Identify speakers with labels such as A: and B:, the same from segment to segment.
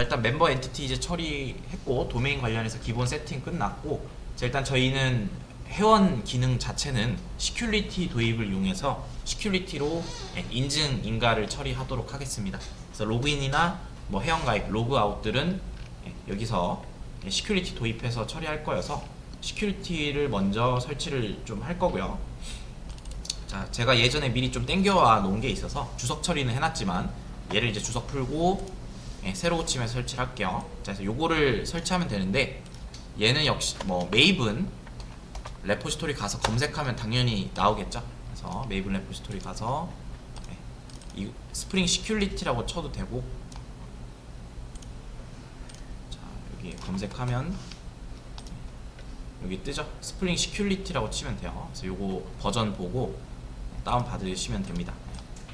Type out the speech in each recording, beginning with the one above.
A: 자 일단 멤버 엔티티 이제 처리했고 도메인 관련해서 기본 세팅 끝났고 자 일단 저희는 회원 기능 자체는 시큐리티 도입을 이용해서 시큐리티로 예, 인증 인가를 처리하도록 하겠습니다. 그래서 로그인이나 뭐 회원 가입, 로그아웃들은 예, 여기서 예, 시큐리티 도입해서 처리할 거여서 시큐리티를 먼저 설치를 좀 할 거고요. 자, 제가 예전에 미리 좀 땡겨와 놓은 게 있어서 주석 처리는 해놨지만 얘를 이제 주석 풀고 예, 새로 고침해서 설치를 할게요. 자, 그래서 요거를 설치하면 되는데 얘는 역시 뭐 메이븐 레포지토리 가서 검색하면 당연히 나오겠죠. 그래서 메이븐 레포지토리 가서 예, 이 스프링 시큐리티라고 쳐도 되고 자, 여기 검색하면 여기 뜨죠? 스프링 시큐리티라고 치면 돼요. 그래서 요거 버전 보고 다운 받으시면 됩니다.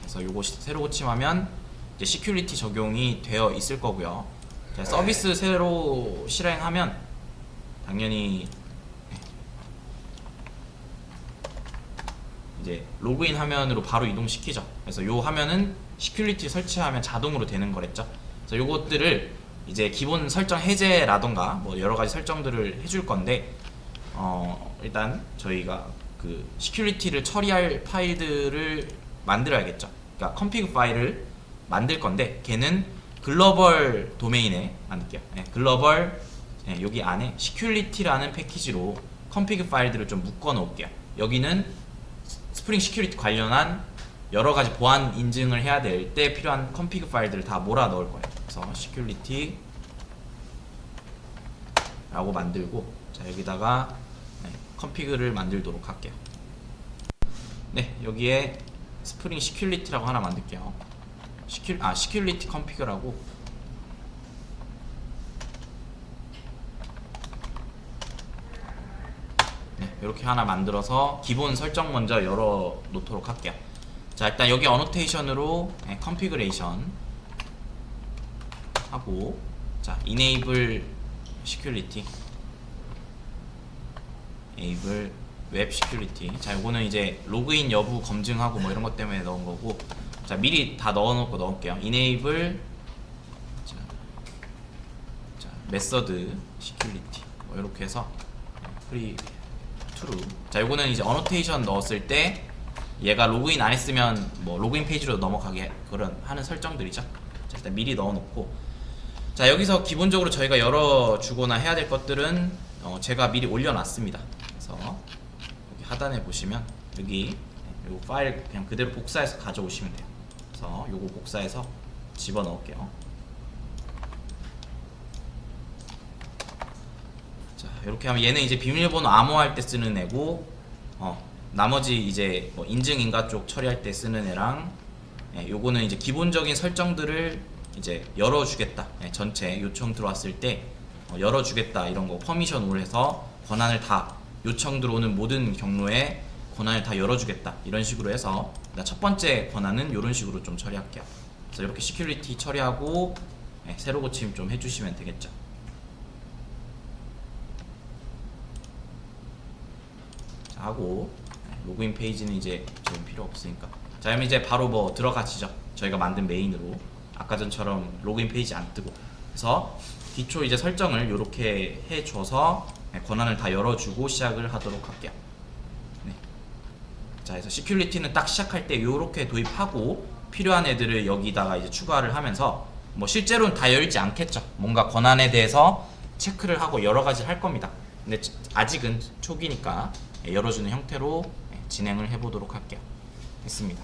A: 그래서 요거 시- 새로 고침하면 이제 시큐리티 적용이 되어 있을 거고요. 자, 서비스 새로 실행하면 당연히 이제 로그인 화면으로 바로 이동시키죠. 그래서 요 화면은 시큐리티 설치하면 자동으로 되는 거랬죠. 그래서 요것들을 이제 기본 설정 해제라던가 뭐 여러 가지 설정들을 해줄 건데 어 일단 저희가 그 시큐리티를 처리할 파일들을 만들어야겠죠. 그러니까 컴피그 파일을 만들 건데 걔는 글로벌 도메인에 만들게요. 네, 글로벌 네, 여기 안에 시큐리티라는 패키지로 컴피그 파일들을 좀 묶어 놓을게요. 여기는 스프링 시큐리티 관련한 여러 가지 보안 인증을 해야 될 때 필요한 컴피그 파일들을 다 몰아 넣을 거예요. 그래서 시큐리티 라고 만들고 자 여기다가 네, 컴피그를 만들도록 할게요. 네 여기에 스프링 시큐리티라고 하나 만들게요. 시큐 아 시큐리티 컴피그라고 네, 이렇게 하나 만들어서 기본 설정 먼저 열어 놓도록 할게요. 자, 일단 여기 어노테이션으로 네, 컨피그레이션 하고 자, enable security enable 웹 시큐리티. 자, 요거는 이제 로그인 여부 검증하고 뭐 이런 것 때문에 넣은 거고. 자, 미리 다 넣어 놓고 넣을게요. enable 자, 자, 메서드 시큐리티. 뭐 이렇게 해서 프리 true. 자, 요거는 이제 어노테이션 넣었을 때 얘가 로그인 안 했으면 뭐 로그인 페이지로 넘어가게 그런 하는 설정들이죠. 자, 일단 미리 넣어 놓고 자, 여기서 기본적으로 저희가 열어 주거나 해야 될 것들은 어, 제가 미리 올려 놨습니다. 그래서 하단에 보시면 여기 요 파일 그냥 그대로 복사해서 가져오시면 돼요. 그래서 요거 복사해서 집어 넣을게요. 자 이렇게 하면 얘는 이제 비밀번호 암호할 때 쓰는 애고 어 나머지 이제 뭐 인증인가 쪽 처리할 때 쓰는 애랑 예, 요거는 이제 기본적인 설정들을 이제 열어주겠다 예, 전체 요청 들어왔을 때 어, 열어주겠다 이런 거 퍼미션을 해서 권한을 다 요청 들어오는 모든 경로에 권한을 다 열어주겠다 이런 식으로 해서 일단 첫 번째 권한은 이런 식으로 좀 처리할게요. 그래서 이렇게 시큐리티 처리하고 예, 새로 고침 좀 해주시면 되겠죠. 자, 하고 네, 로그인 페이지는 이제 지금 필요 없으니까. 자 그럼 이제 바로 뭐 들어가시죠. 저희가 만든 메인으로. 아까 전처럼 로그인 페이지 안 뜨고. 그래서 기초 이제 설정을 이렇게 해줘서 네, 권한을 다 열어주고 시작을 하도록 할게요. 네. 자 그래서 시큐리티는 딱 시작할 때 이렇게 도입하고 필요한 애들을 여기다가 이제 추가를 하면서 뭐 실제로는 다 열지 않겠죠. 뭔가 권한에 대해서 체크를 하고 여러 가지 할 겁니다. 근데 아직은 초기니까 열어주는 형태로 진행을 해보도록 할게요. 됐습니다